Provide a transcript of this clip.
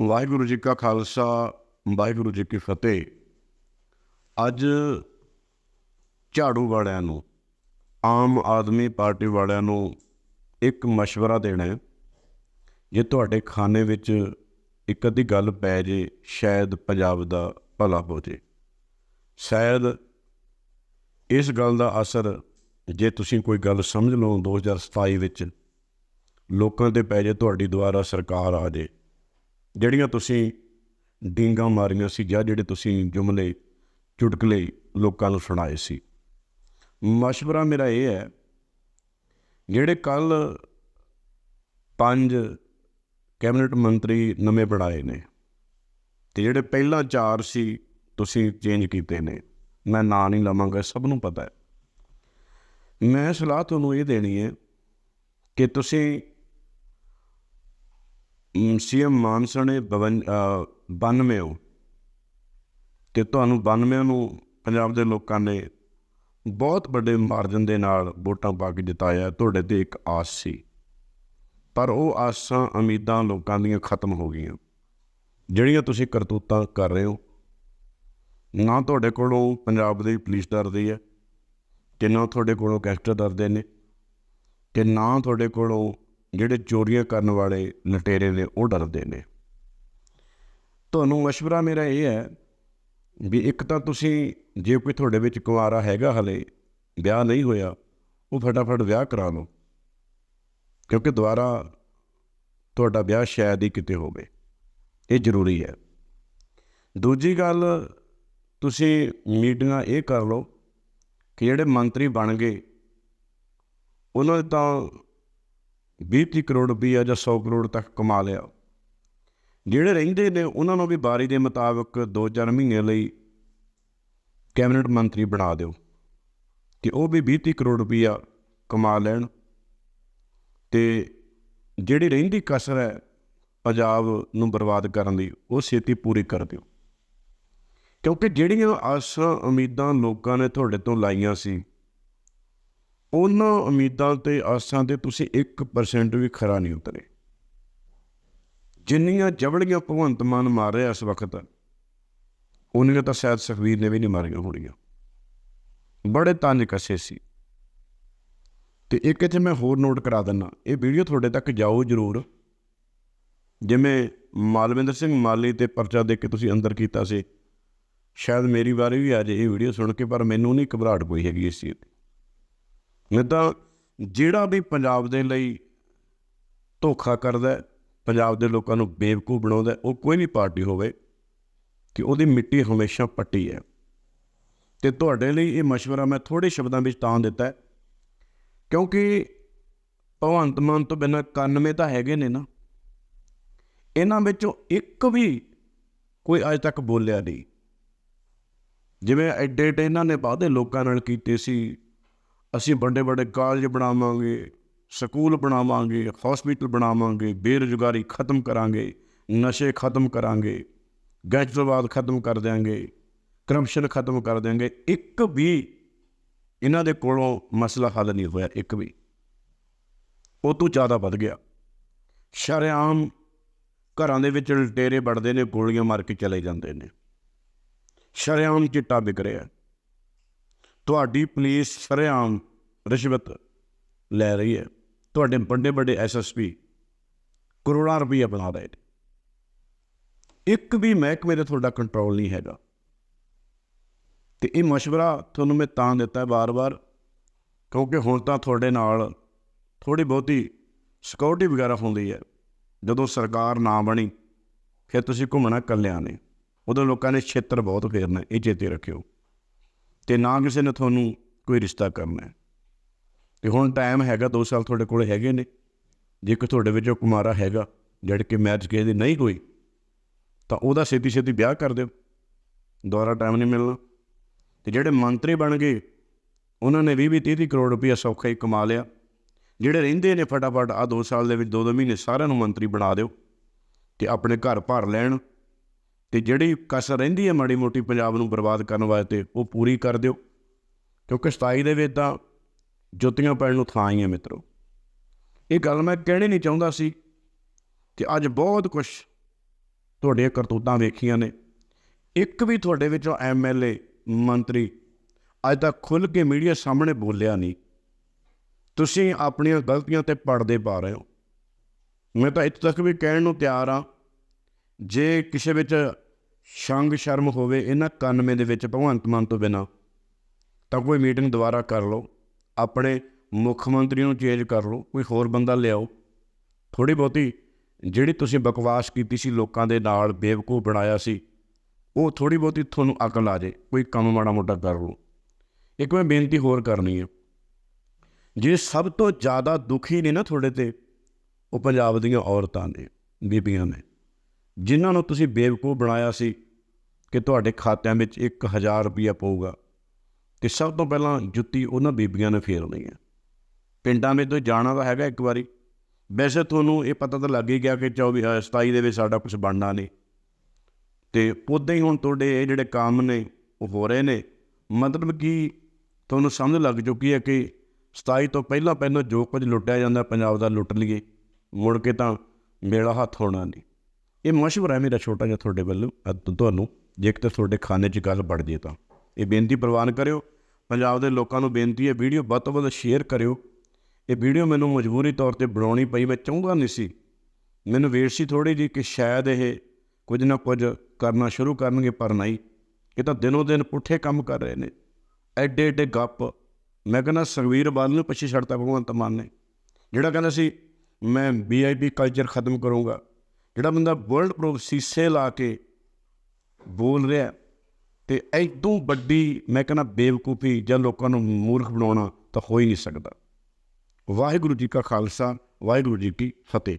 ਵਾਹਿਗੁਰੂ ਜੀ ਕਾ ਖਾਲਸਾ, ਵਾਹਿਗੁਰੂ ਜੀ ਕੀ ਫਤਿਹ। ਅੱਜ ਝਾੜੂ ਵਾਲਿਆਂ ਨੂੰ, ਆਮ ਆਦਮੀ ਪਾਰਟੀ ਵਾਲਿਆਂ ਨੂੰ ਇੱਕ مشਵਰਾ ਦੇਣਾ ਹੈ। ਜੇ ਤੁਹਾਡੇ ਖਾਨੇ ਵਿੱਚ ਇੱਕ ਅੱਧੀ ਗੱਲ ਪੈ ਜੇ, ਸ਼ਾਇਦ ਪੰਜਾਬ ਦਾ ਭਲਾ ਹੋ ਜੇ। ਸ਼ਾਇਦ ਇਸ ਗੱਲ ਦਾ ਅਸਰ, ਜੇ ਤੁਸੀਂ ਕੋਈ ਗੱਲ ਸਮਝ ਲਓ 2027 ਵਿੱਚ ਲੋਕਾਂ ਤੇ ਪੈ ਜੇ, ਤੁਹਾਡੀ ਦੁਆਰਾ ਸਰਕਾਰ ਆ ਜੇ। ਜਿਹੜੀਆਂ ਤੁਸੀਂ ਡਿੰਗਾ ਮਾਰੀਆਂ ਸੀ ਜਾਂ ਜਿਹੜੇ ਤੁਸੀਂ ਜੁਮਲੇ ਚੁਟਕਲੇ ਲੋਕਾਂ ਨੂੰ ਸੁਣਾਏ ਸੀ। ਮਸ਼ਵਰਾ ਮੇਰਾ ਇਹ ਹੈ, ਜਿਹੜੇ ਕੱਲ ਪੰਜ ਕੈਬਨਿਟ ਮੰਤਰੀ ਨਵੇਂ ਬਣਾਏ ਨੇ ਤੇ ਜਿਹੜੇ ਪਹਿਲਾਂ ਚਾਰ ਸੀ, ਤੁਸੀਂ ਚੇਂਜ ਕੀਤੇ ਨੇ। ਮੈਂ ਨਾਂ ਨਹੀਂ ਲਵਾਂਗਾ, ਸਭ ਨੂੰ ਪਤਾ ਹੈ। ਮੈਂ ਸਲਾਹ ਤੁਹਾਨੂੰ ਇਹ ਦੇਣੀ ਹੈ ਕਿ ਤੁਸੀਂ ਸੀਐਮ ਮਾਨਸਾ ਨੇ 92 ਹੋ। ਤੇ ਤੁਹਾਨੂੰ 92 ਨੂੰ ਪੰਜਾਬ ਦੇ ਲੋਕਾਂ ਨੇ ਬਹੁਤ ਵੱਡੇ ਮਾਰਜਨ ਦੇ ਨਾਲ ਵੋਟਾਂ ਪਾ ਕੇ ਜਿਤਾਇਆ, ਤੁਹਾਡੇ ਤੇ ਇੱਕ ਆਸ ਸੀ। ਪਰ ਉਹ ਆਸਾਂ, ਉਮੀਦਾਂ ਲੋਕਾਂ ਦੀਆਂ ਖਤਮ ਹੋ ਗਈਆਂ। ਜਿਹੜੀਆਂ ਤੁਸੀਂ ਕਰਤੂਤਾਂ ਕਰ ਰਹੇ ਹੋ, ਨਾ ਤੁਹਾਡੇ ਕੋਲੋਂ ਪੰਜਾਬ ਦੀ ਪੁਲਿਸ ਡਰਦੀ ਹੈ ਕਿ ਨਾ ਤੁਹਾਡੇ ਕੋਲੋਂ ਗੈਂਗਸਟਰ ਡਰਦੇ ਨੇ ਕਿ ਨਾ ਤੁਹਾਡੇ ਕੋਲੋਂ ਜਿਹੜੇ ਚੋਰੀਆਂ ਕਰਨ ਵਾਲੇ ਲਟੇਰੇ ਨੇ, ਉਹ ਡਰਦੇ ਨੇ। ਤੁਹਾਨੂੰ ਮਸ਼ਵਰਾ ਮੇਰਾ ਇਹ ਹੈ ਵੀ ਇੱਕ ਤਾਂ ਤੁਸੀਂ ਜੇ ਕੋਈ ਤੁਹਾਡੇ ਵਿੱਚ ਕੁਆਰਾ ਹੈਗਾ ਹਲੇ, ਵਿਆਹ ਨਹੀਂ ਹੋਇਆ, ਉਹ ਫਟਾਫਟ ਵਿਆਹ ਕਰਾ ਲਓ। ਕਿਉਂਕਿ ਦੁਬਾਰਾ ਤੁਹਾਡਾ ਵਿਆਹ ਸ਼ਾਇਦ ਹੀ ਕਿਤੇ ਹੋਵੇ। ਇਹ ਜ਼ਰੂਰੀ ਹੈ। ਦੂਜੀ ਗੱਲ, ਤੁਸੀਂ ਮੀਟਿੰਗਾਂ ਇਹ ਕਰ ਲਓ ਕਿ ਜਿਹੜੇ ਮੰਤਰੀ ਬਣ ਗਏ, ਉਹਨਾਂ ਤਾਂ 20 ਕਰੋੜ ਰੁਪਈਆ ਜਾਂ 100 ਕਰੋੜ ਤੱਕ ਕਮਾ ਲਿਆ। ਜਿਹੜੇ ਰਹਿੰਦੇ ਨੇ, ਉਹਨਾਂ ਨੂੰ ਵੀ ਬਾਰੀ ਦੇ ਮੁਤਾਬਕ 2-4 ਮਹੀਨੇ ਲਈ ਕੈਬਨਿਟ ਮੰਤਰੀ ਬਣਾ ਦਿਓ ਕਿ ਉਹ ਵੀ 20 ਕਰੋੜ ਰੁਪਈਆ ਕਮਾ ਲੈਣ। ਤੇ ਜਿਹੜੀ ਰਹਿੰਦੀ ਕਸਰ ਹੈ ਪੰਜਾਬ ਨੂੰ ਬਰਬਾਦ ਕਰਨ ਦੀ, ਉਹ ਛੇਤੀ ਪੂਰੀ ਕਰ ਦਿਓ। ਕਿਉਂਕਿ ਜਿਹੜੀਆਂ ਆਸਾਂ ਉਮੀਦਾਂ ਲੋਕਾਂ ਨੇ ਤੁਹਾਡੇ ਤੋਂ ਲਾਈਆਂ ਸੀ ਉਹਨਾਂ ਉਮੀਦਾਂ ਤੇ ਆਸਾਂ ਤੇ ਤੁਸੀਂ 1% ਵੀ ਖਰਾ ਨਹੀਂ ਉਤਰੇ। ਜਿੰਨੀਆਂ ਜਬੜੀਆਂ ਭਗਵੰਤ ਮਾਨ ਮਾਰ ਰਿਹਾ ਇਸ ਵਕਤ, ਉਹਨੀਆਂ ਤਾਂ ਸ਼ਾਇਦ ਸੁਖਵੀਰ ਨੇ ਵੀ ਨਹੀਂ ਮਾਰੀਆਂ ਹੋਣੀਆਂ। ਬੜੇ ਤੰਜ ਕਸੇ ਸੀ। ਤੇ ਇੱਕ ਇੱਥੇ ਮੈਂ ਹੋਰ ਨੋਟ ਕਰਾ ਦਿੰਨਾ ਇਹ ਵੀਡੀਓ ਤੁਹਾਡੇ ਤੱਕ ਜਾਓ ਜ਼ਰੂਰ। ਜਿਵੇਂ ਮਾਲਵਿੰਦਰ ਸਿੰਘ ਮਾਲੀ ਤੇ ਪਰਚਾ ਦੇ ਕੇ ਤੁਸੀਂ ਅੰਦਰ ਕੀਤਾ ਸੀ। ਸ਼ਾਇਦ ਮੇਰੀ ਵਾਰੀ ਵੀ ਆ ਜੇ ਇਹ ਵੀਡੀਓ ਸੁਣ ਕੇ, ਪਰ ਮੈਨੂੰ ਨਹੀਂ ਘਬਰਾਹਟ ਕੋਈ ਹੈਗੀ ਇਸ ਚੀਜ਼ ਦੀ। ਨਹੀਂ ਤਾਂ ਜਿਹੜਾ ਵੀ ਪੰਜਾਬ ਦੇ ਲਈ ਧੋਖਾ ਕਰਦਾ ਪੰਜਾਬ ਦੇ ਲੋਕਾਂ ਨੂੰ ਬੇਵਕੂ ਬਣਾਉਂਦਾ ਉਹ ਕੋਈ ਵੀ ਪਾਰਟੀ ਹੋਵੇ ਕਿ ਉਹਦੀ ਮਿੱਟੀ ਹਮੇਸ਼ਾ ਪੱਟੀ ਹੈ। ਤੇ ਤੁਹਾਡੇ ਲਈ ਇਹ مشਵਰਾ ਮੈਂ ਥੋੜੇ ਸ਼ਬਦਾਂ ਵਿੱਚ ਤਾਂ ਦਿੱਤਾ ਹੈ, ਕਿਉਂਕਿ ਭਗਵੰਤ ਮਾਨ ਤੋਂ ਬਿਨਾਂ 91 ਤਾਂ ਹੈਗੇ ਨੇ ਨਾ। ਇਹਨਾਂ ਵਿੱਚੋਂ ਇੱਕ ਵੀ ਕੋਈ ਅਜ ਤੱਕ ਬੋਲਿਆ ਨਹੀਂ। ਜਿਵੇਂ ਐਡੇ ਐਡੇ ਇਹਨਾਂ ਨੇ ਵਾਅਦੇ ਲੋਕਾਂ ਨਾਲ ਕੀਤੇ ਸੀ ਅਸੀਂ ਵੱਡੇ ਵੱਡੇ ਕਾਲਜ ਬਣਾਵਾਂਗੇ, ਸਕੂਲ ਬਣਾਵਾਂਗੇ ਹਸਪੀਟਲ ਬਣਾਵਾਂਗੇ, ਬੇਰੁਜ਼ਗਾਰੀ ਖਤਮ ਕਰਾਂਗੇ, ਨਸ਼ੇ ਖਤਮ ਕਰਾਂਗੇ ਗੈਂਗਸਟਰਵਾਦ ਖਤਮ ਕਰ ਦਿਆਂਗੇ ਕਰਪਸ਼ਨ ਖਤਮ ਕਰ ਦਿਆਂਗੇ। ਇੱਕ ਵੀ ਇਹਨਾਂ ਦੇ ਕੋਲੋਂ ਮਸਲਾ ਹੱਲ ਨਹੀਂ ਹੋਇਆ, ਇੱਕ ਵੀ। ਉਹ ਤੋਂ ਜ਼ਿਆਦਾ ਵੱਧ ਗਿਆ। ਸ਼ਰੇਆਮ ਘਰਾਂ ਦੇ ਵਿੱਚ ਲਟੇਰੇ ਵੜਦੇ ਨੇ, ਗੋਲੀਆਂ ਮਾਰ ਕੇ ਚਲੇ ਜਾਂਦੇ ਨੇ। ਸ਼ਰੇਆਮ ਚਿੱਟਾ ਵਿਕ ਰਿਹਾ। ਤੁਹਾਡੀ ਪੁਲਿਸ ਸਰੇਆਮ ਰਿਸ਼ਵਤ ਲੈ ਰਹੀ ਹੈ। ਤੁਹਾਡੇ ਵੱਡੇ ਵੱਡੇ ਐਸਐਸਪੀ ਕਰੋੜਾਂ ਰੁਪਏ ਬਣਾ ਰਹੇ ਨੇ। ਇੱਕ ਵੀ ਮਹਿਕਮੇ ਤੇ ਤੁਹਾਡਾ ਕੰਟਰੋਲ ਨਹੀਂ ਹੈਗਾ। ਤੇ ਇਹ مشਵਰਾ ਤੁਹਾਨੂੰ ਮੈਂ ਤਾਂ ਦਿੱਤਾ ਬਾਰ-ਬਾਰ ਕਿਉਂਕਿ ਹੁਣ ਤਾਂ ਤੁਹਾਡੇ ਨਾਲ ਥੋੜੀ ਬਹੁਤੀ ਸਿਕਿਉਰਿਟੀ ਵਗੈਰਾ ਹੁੰਦੀ ਹੈ। ਜਦੋਂ ਸਰਕਾਰ ਨਾ ਬਣੀ, ਫਿਰ ਤੁਸੀਂ ਘੁੰਮਣਾ ਕੱਲਿਆਂ ਨੇ। ਉਦੋਂ ਲੋਕਾਂ ਨੇ ਛੇਤਰ ਬਹੁਤ ਫੇਰਨਾ, ਇਹ ਚੇਤੇ ਰੱਖਿਓ। ਤੇ ਨਾ ਕਿਸੇ ਨੇ ਤੁਹਾਨੂੰ ਕੋਈ ਰਿਸ਼ਤਾ ਕਰਨਾ ਹੈ। ਤੇ ਹੁਣ ਟਾਈਮ ਹੈਗਾ 2 ਸਾਲ ਤੁਹਾਡੇ ਕੋਲ ਹੈਗੇ ਨੇ। ਜੇ ਕੋਈ ਤੁਹਾਡੇ ਵਿੱਚੋਂ ਕੁਮਾਰਾ ਹੈਗਾ, ਜਦ ਕਿ ਮੈਰਿਜ ਕਿਸੇ ਦੀ ਨਹੀਂ ਕੋਈ, ਤਾਂ ਉਹਦਾ ਛੇਤੀ ਛੇਤੀ ਵਿਆਹ ਕਰ ਦਿਓ। ਦੁਬਾਰਾ ਟਾਈਮ ਨਹੀਂ ਮਿਲਣਾ। ਤੇ ਜਿਹੜੇ ਮੰਤਰੀ ਬਣ ਗਏ, ਉਹਨਾਂ ਨੇ 20 30 ਕਰੋੜ ਰੁਪਏ ਸੌਖਾ ਹੀ ਕਮਾ ਲਿਆ। ਜਿਹੜੇ ਰਹਿੰਦੇ ਨੇ ਫਟਾਫਟ ਆ 2 ਸਾਲ ਦੇ ਵਿੱਚ 2-2 ਮਹੀਨੇ ਸਾਰਿਆਂ ਨੂੰ ਮੰਤਰੀ ਬਣਾ ਦਿਓ ਤੇ ਆਪਣੇ ਘਰ ਭਰ ਲੈਣ। ਤੇ ਜਿਹੜੀ ਕਸਰ ਰਹਿੰਦੀ ਹੈ ਮਾੜੀ ਮੋਟੀ ਪੰਜਾਬ ਨੂੰ ਬਰਬਾਦ ਕਰਨ ਵਾਸਤੇ, ਉਹ ਪੂਰੀ ਕਰ ਦਿਓ। ਕਿਉਂਕਿ 27 ਦੇ ਵਿੱਚ ਤਾਂ ਜੁੱਤੀਆਂ ਪੈਣ ਨੂੰ ਥਾਂ ਹੀ ਹੈ ਮਿੱਤਰੋ। ਇਹ ਗੱਲ ਮੈਂ ਕਹਿਣੀ ਨਹੀਂ ਚਾਹੁੰਦਾ ਸੀ ਕਿ ਅੱਜ ਬਹੁਤ ਕੁਝ ਤੁਹਾਡੀਆਂ ਕਰਤੂਤਾਂ ਵੇਖੀਆਂ ਨੇ। ਇੱਕ ਵੀ ਤੁਹਾਡੇ ਵਿੱਚੋਂ ਐਮਐਲਏ ਮੰਤਰੀ ਅੱਜ ਤੱਕ ਖੁੱਲ ਕੇ ਮੀਡੀਆ ਸਾਹਮਣੇ ਬੋਲਿਆ ਨਹੀਂ। ਤੁਸੀਂ ਆਪਣੀਆਂ ਗਲਤੀਆਂ ਤੇ ਪਰਦੇ ਪਾ ਰਹੇ ਹੋ। ਮੈਂ ਤਾਂ ਇੱਥੇ ਤੱਕ ਵੀ ਕਹਿਣ ਨੂੰ ਤਿਆਰ ਹਾਂ, ਜੇ ਕਿਸੇ ਵਿੱਚ ਸ਼ੰਗ ਸ਼ਰਮ ਹੋਵੇ ਇਹਨਾਂ 91 ਦੇ ਵਿੱਚ ਭਗਵੰਤ ਮਾਨ ਤੋਂ ਬਿਨਾ, ਤਾਂ ਕੋਈ ਮੀਟਿੰਗ ਦੁਬਾਰਾ ਕਰ ਲਓ, ਆਪਣੇ ਮੁੱਖ ਮੰਤਰੀ ਨੂੰ ਚੇਂਜ ਕਰ ਲਓ, ਕੋਈ ਹੋਰ ਬੰਦਾ ਲਿਆਓ। ਥੋੜੀ ਬਹੁਤੀ ਜਿਹੜੀ ਤੁਸੀਂ ਬਕਵਾਸ ਕੀਤੀ ਸੀ ਲੋਕਾਂ ਦੇ ਨਾਲ ਬੇਵਕੂਫ ਬਣਾਇਆ ਸੀ, ਉਹ ਥੋੜੀ ਬਹੁਤੀ ਤੁਹਾਨੂੰ ਅਕਲ ਆ ਜੇ, ਕੋਈ ਕੰਮ ਮਾੜਾ ਮੋਟਾ ਕਰ ਲਓ। ਇੱਕ ਮੈਂ ਬੇਨਤੀ ਹੋਰ ਕਰਨੀ ਹੈ, ਜੇ ਸਭ ਤੋਂ ਜ਼ਿਆਦਾ ਦੁਖੀ ਨੇ ਨਾ ਤੁਹਾਡੇ ਤੇ, ਉਹ ਪੰਜਾਬ ਦੀਆਂ ਔਰਤਾਂ ਨੇ, ਬੀਬੀਆਂ ਨੇ। ਜਿਨ੍ਹਾਂ ਨੂੰ ਤੁਸੀਂ ਬੇਵਕੂਫ ਬਣਾਇਆ ਸੀ ਕਿ ਤੁਹਾਡੇ ਖਾਤਿਆਂ ਵਿੱਚ 1000 ਰੁਪਇਆ ਪਊਗਾ ਤੇ ਸਭ ਤੋਂ ਪਹਿਲਾਂ ਜੁੱਤੀ ਉਹਨਾਂ ਬੀਬੀਆਂ ਨੇ ਫੇਰਨੀ ਹੈ। ਪਿੰਡਾਂ ਵਿੱਚ ਤੋਂ ਜਾਣਾ ਤਾਂ ਹੈਗਾ ਇੱਕ ਵਾਰੀ। ਵੈਸੇ ਤੁਹਾਨੂੰ ਇਹ ਪਤਾ ਤਾਂ ਲੱਗ ਹੀ ਗਿਆ ਕਿ 24 ਅ, 27 ਦੇ ਵਿੱਚ ਸਾਡਾ ਕੁਝ ਬਣਨਾ ਨਹੀਂ। ਤੇ ਉਦਾਂ ਹੀ ਹੁਣ ਤੁਹਾਡੇ ਇਹ ਜਿਹੜੇ ਕੰਮ ਨੇ ਉਹ ਹੋ ਰਹੇ ਨੇ। ਮਤਲਬ ਕਿ ਤੁਹਾਨੂੰ ਸਮਝ ਲੱਗ ਚੁੱਕੀ ਹੈ ਕਿ 27 ਤੋਂ ਪਹਿਲਾਂ ਪਹਿਲਾਂ ਜੋ ਕੁਝ ਲੁੱਟਿਆ ਜਾਂਦਾ ਪੰਜਾਬ ਦਾ ਲੁੱਟ ਲਈਏ। ਮੁੜ ਕੇ ਤਾਂ ਮੇਲਾ ਹੱਥ ਹੋਣਾ ਨਹੀਂ। ਇਹ ਮਸ਼ਵਰਾ ਹੈ ਮੇਰਾ ਛੋਟਾ ਜਿਹਾ ਤੁਹਾਡੇ ਵੱਲੋਂ ਤੁਹਾਨੂੰ ਜੇਕਰ ਤੁਹਾਡੇ ਖਾਨੇ 'ਚ ਗੱਲ ਵੜ ਜੇ ਤਾਂ। ਇਹ ਬੇਨਤੀ ਪ੍ਰਵਾਨ ਕਰਿਓ। ਪੰਜਾਬ ਦੇ ਲੋਕਾਂ ਨੂੰ ਬੇਨਤੀ ਹੈ, ਵੀਡੀਓ ਵੱਧ ਤੋਂ ਵੱਧ ਸ਼ੇਅਰ ਕਰਿਓ। ਇਹ ਵੀਡੀਓ ਮੈਨੂੰ ਮਜਬੂਰੀ ਤੌਰ ਤੇ ਬਣਾਉਣੀ ਪਈ, ਮੈਂ ਚਾਹੁੰਦਾ ਨਹੀਂ ਸੀ। ਮੈਨੂੰ ਵੇਟ ਸੀ ਥੋੜੀ ਜੀ ਕਿ ਸ਼ਾਇਦ ਇਹ ਕੁਝ ਨਾ ਕੁਝ ਕਰਨਾ ਸ਼ੁਰੂ ਕਰਨਗੇ, ਪਰ ਨਹੀਂ। ਇਹ ਤਾਂ ਦਿਨੋ ਦਿਨ ਪੁੱਠੇ ਕੰਮ ਕਰ ਰਹੇ ਨੇ। ਐਡੇ ਐਡੇ ਗੱਪ। ਮੈਂ ਕਹਿੰਦਾ ਸੁਖਵੀਰ ਬਾਲ ਨੂੰ ਪਿੱਛੇ ਛੱਡਤਾ ਭਗਵੰਤ ਮਾਨ ਨੇ, ਜਿਹੜਾ ਕਹਿੰਦਾ ਸੀ, ਮੈਂ ਵੀਆਈਪੀ ਕਲਚਰ ਖਤਮ ਕਰੂੰਗਾ। ਜਿਹੜਾ ਬੰਦਾ ਵਰਲਡ ਪ੍ਰੂਫ ਸੀਸੇ ਲਾ ਕੇ ਬੋਲ ਰਿਹਾ ਤੇ ਐਦੋਂ ਵੱਡੀ ਮੈਂ ਕਹਿੰਦਾ ਬੇਵਕੂਫੀ ਜਾਂ ਲੋਕਾਂ ਨੂੰ ਮੂਰਖ ਬਣਾਉਣਾ ਤਾਂ ਹੋ ਹੀ ਨਹੀਂ ਸਕਦਾ। ਵਾਹਿਗੁਰੂ ਜੀ ਕਾ ਖਾਲਸਾ, ਵਾਹਿਗੁਰੂ ਜੀ ਕੀ ਫਤਿਹ।